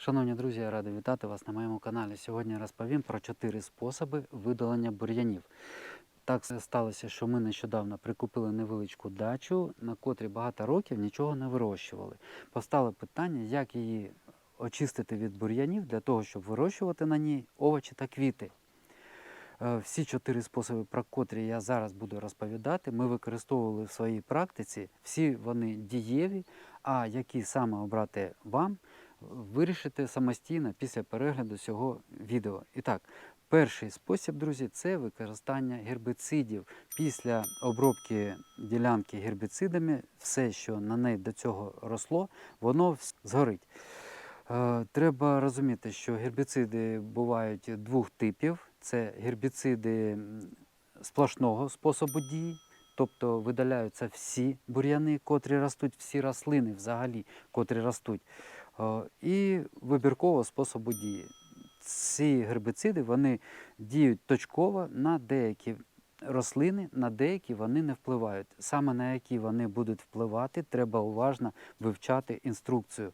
Шановні друзі, я радий вітати вас на моєму каналі. Сьогодні розповім про чотири способи видалення бур'янів. Так сталося, що ми нещодавно прикупили невеличку дачу, на котрій багато років нічого не вирощували. Постало питання, як її очистити від бур'янів для того, щоб вирощувати на ній овочі та квіти. Е, Всі чотири способи, про котрі я зараз буду розповідати, ми використовували в своїй практиці. Всі вони дієві, а які саме обрати вам, вирішите самостійно після перегляду цього відео. І так, перший спосіб, друзі, це використання гербіцидів. Після обробки ділянки гербіцидами, все, що на неї до цього росло, воно згорить. Е, Треба розуміти, що гербіциди бувають двох типів: це гербіциди сплошного способу дії, тобто видаляються всі бур'яни, котрі ростуть, всі рослини взагалі, котрі ростуть, і вибіркового способу дії. Ці гербіциди вони діють точково на деякі рослини, на деякі вони не впливають. Саме на які вони будуть впливати, треба уважно вивчати інструкцію.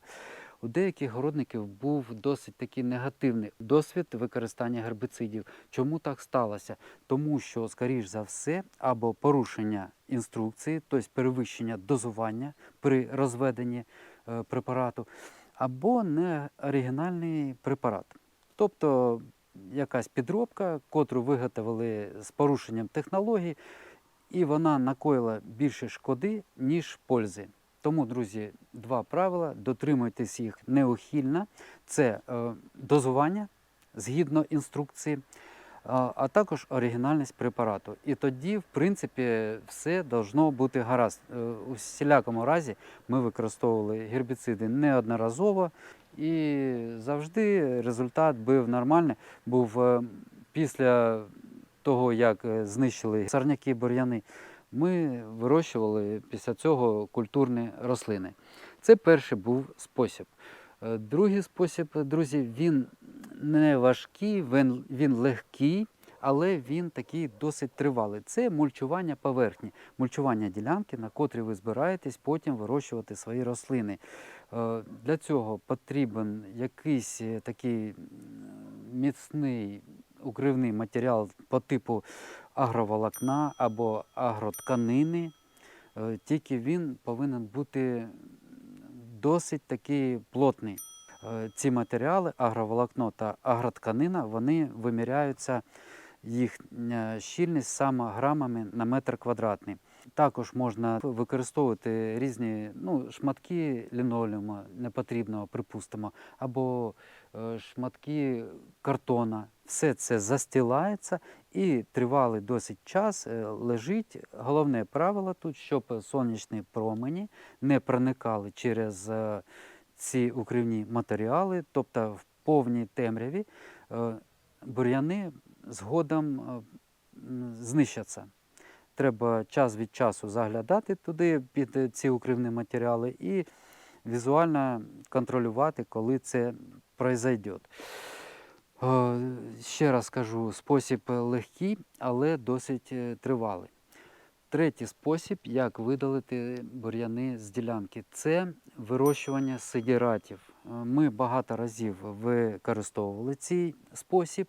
У деяких городників був досить такий негативний досвід використання гербіцидів. Чому так сталося? Тому що, скоріш за все, або порушення інструкції, тобто перевищення дозування при розведенні е, препарату, або не оригінальний препарат. Тобто якась підробка, котру виготовили з порушенням технологій, і вона накоїла більше шкоди, ніж пользи. Тому, друзі, два правила: дотримуйтесь їх неухильно. Це е, дозування згідно інструкції, а, також оригінальність препарату. І тоді, в принципі, все должно бути гаразд. Е, У всілякому разі ми використовували гербіциди неодноразово, і завжди результат був нормальний. Був е, після того, як е, знищили сорняки бур'яни, ми вирощували після цього культурні рослини. Це перший був спосіб. Другий спосіб, друзі, він не важкий, він, він легкий, але він такий досить тривалий. Це мульчування поверхні, мульчування ділянки, на котрій ви збираєтесь потім вирощувати свої рослини. Е, Для цього потрібен якийсь е, такий міцний укривний матеріал по типу агроволокна або агротканини. Е, Тільки він повинен бути досить такий плотний. Е, Ці матеріали, агроволокно та агротканина, вони виміряються їхня щільність саме грамами на метр квадратний. Також можна використовувати різні ну, шматки лінолеуму непотрібного, припустимо, або е, шматки картона. Все це застілається і тривалий досить час е, лежить. Головне правило тут, щоб сонячні промені не проникали через е, ці укривні матеріали, тобто в повній темряві е, бур'яни згодом е, знищаться. Треба час від часу заглядати туди під е, ці укривні матеріали і візуально контролювати, коли це произойде. Ще раз кажу, спосіб легкий, але досить тривалий. Третій спосіб, як видалити бур'яни з ділянки, це вирощування сидіратів. Е, Ми багато разів використовували цей спосіб.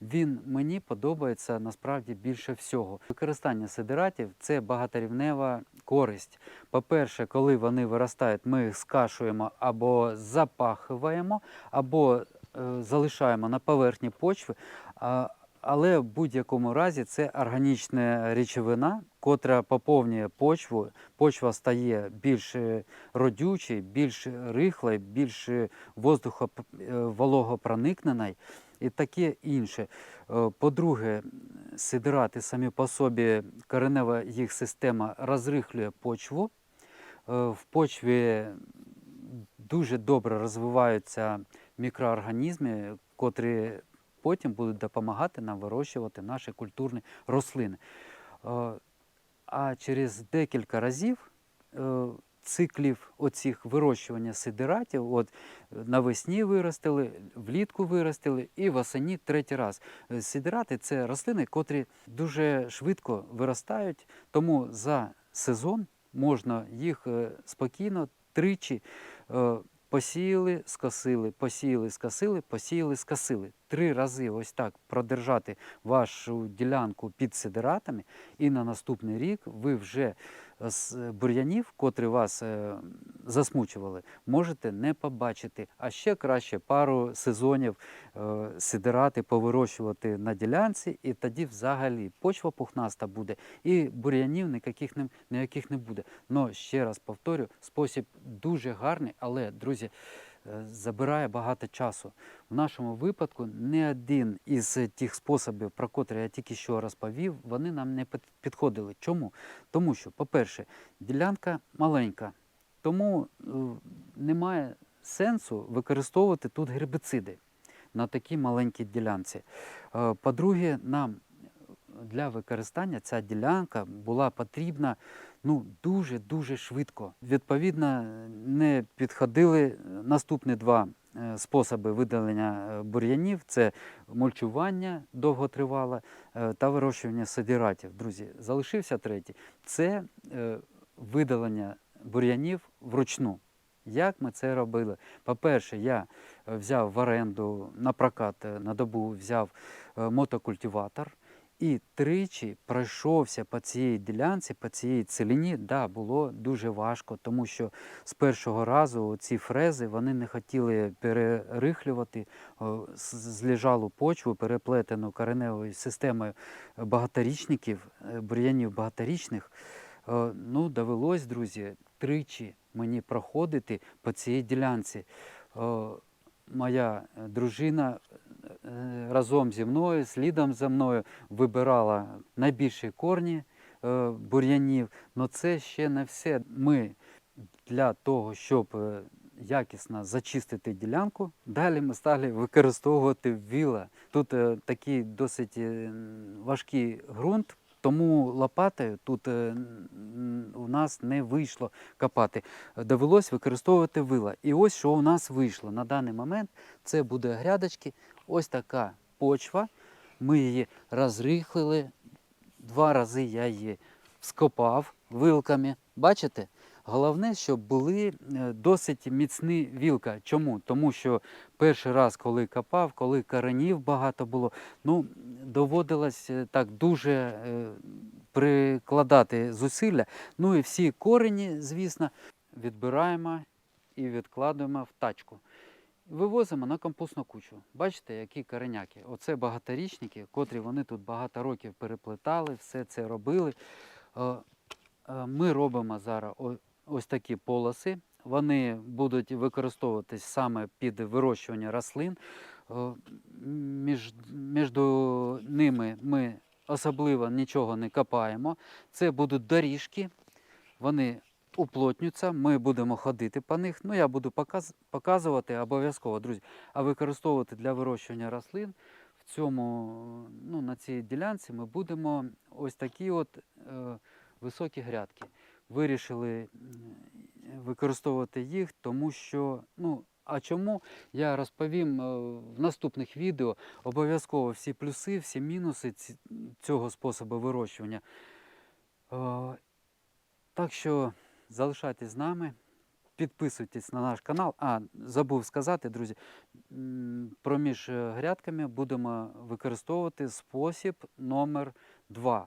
Він мені подобається насправді більше всього. Використання сидиратів це багаторівнева користь. По-перше, коли вони виростають, ми їх скашуємо або запахуємо, або е, залишаємо на поверхні почви. Але в будь-якому разі це органічна речовина, котра поповнює почву. Почва стає більш е, родючою, більш рихлою, більш е, воздухо е, і таке інше. По-друге, сидирати самі по собі, коренева їх система розрихлює почву. В почві дуже добре розвиваються мікроорганізми, котрі потім будуть допомагати нам вирощувати наші культурні рослини. Е, А через декілька разів е, циклів оцих вирощування сидиратів, от навесні виростили, влітку виростили і восені третій раз. Е, Сидирати це рослини, котрі дуже швидко виростають, тому за сезон можна їх спокійно тричі Посіяли, скосили, посіяли, скосили, посіяли, скосили. Три рази ось так продержати вашу ділянку під сидератами, і на наступний рік ви вже з бур'янів, котрі вас е, засмучували, можете не побачити. А ще краще пару сезонів е, сидирати повирощувати на ділянці, і тоді взагалі почва пухнаста буде, і бур'янів ніяких не, ніяких не буде. Но ще раз повторю, спосіб дуже гарний, але, друзі, забирає багато часу. В нашому випадку не один із тих способів, про котрі я тільки що розповів, вони нам не підходили. Чому? Тому що, по-перше, ділянка маленька, тому е, немає сенсу використовувати тут гербіциди на такій маленькій ділянці. Е, По-друге, нам для використання ця ділянка була потрібна ну, дуже-дуже швидко. Відповідно, не підходили наступні два е, способи видалення е, бур'янів це мульчування довготривале е, та вирощування сидіратів. Друзі, залишився третій це е, видалення бур'янів вручну. Як ми це робили? По-перше, я е, взяв в оренду на прокат е, на добу взяв е, мотокультиватор і тричі пройшовся по цій ділянці, по цій целіні. Да, було дуже важко, тому що з першого разу ці фрези вони не хотіли перерихлювати о, з- злежалу почву, переплетену кореневою системою багаторічників, е, бур'янів багаторічних. Е, Ну, довелось, друзі, тричі мені проходити по цій ділянці. Е, Моя е, дружина е, разом зі мною, слідом за мною вибирала найбільші корні е, бур'янів. Але це ще не все. Ми для того, щоб е, якісно зачистити ділянку, далі ми стали використовувати віла. Тут е, такий досить е, важкий ґрунт, тому лопатою тут е, у нас не вийшло копати. Довелось використовувати вила. І ось що у нас вийшло на даний момент. Це буде грядочки. Ось така почва. Ми її розрихлили. Два рази я її вскопав вилками. Бачите? Головне, щоб були е, досить міцні вілка. Чому? Тому що перший раз, коли копав, коли коренів багато було, ну, доводилось е, так дуже е, прикладати зусилля. Ну і всі корені, звісно, відбираємо і відкладуємо в тачку. Вивозимо на компостну кучу. Бачите, які кореняки. Оце багаторічники, котрі вони тут багато років переплетали, все це робили. Е, е, Ми робимо зараз ось такі полоси. Вони будуть використовуватись саме під вирощування рослин. Е, Між, між ними ми особливо нічого не копаємо. Це будуть доріжки, вони уплотнюються, ми будемо ходити по них. Ну, я буду показ, показувати обов'язково, друзі. А використовувати для вирощування рослин в цьому, ну, на цій ділянці ми будемо ось такі от е, високі грядки. Вирішили використовувати їх, тому що, ну, а чому я розповім е, в наступних відео обов'язково всі плюси, всі мінуси цього способу вирощування. Е, Так що залишайтесь з нами, підписуйтесь на наш канал. А, забув сказати, друзі, проміж е, грядками будемо використовувати спосіб номер 2.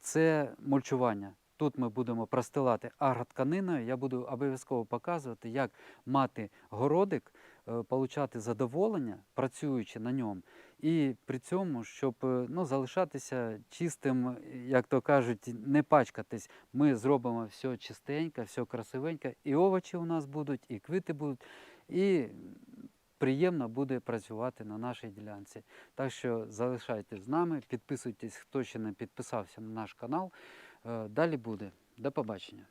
Це мульчування. Тут ми будемо простилати агротканиною. Я буду обов'язково показувати, як мати городик, е, получати задоволення, працюючи на ньому. І при цьому, щоб е, ну, залишатися чистим, як то кажуть, не пачкатись, ми зробимо все чистенько, все красивенько. І овочі у нас будуть, і квіти будуть, і приємно буде працювати на нашій ділянці. Так що залишайтесь з нами, підписуйтесь, хто ще не підписався на наш канал. Е, Далі буде. До побачення.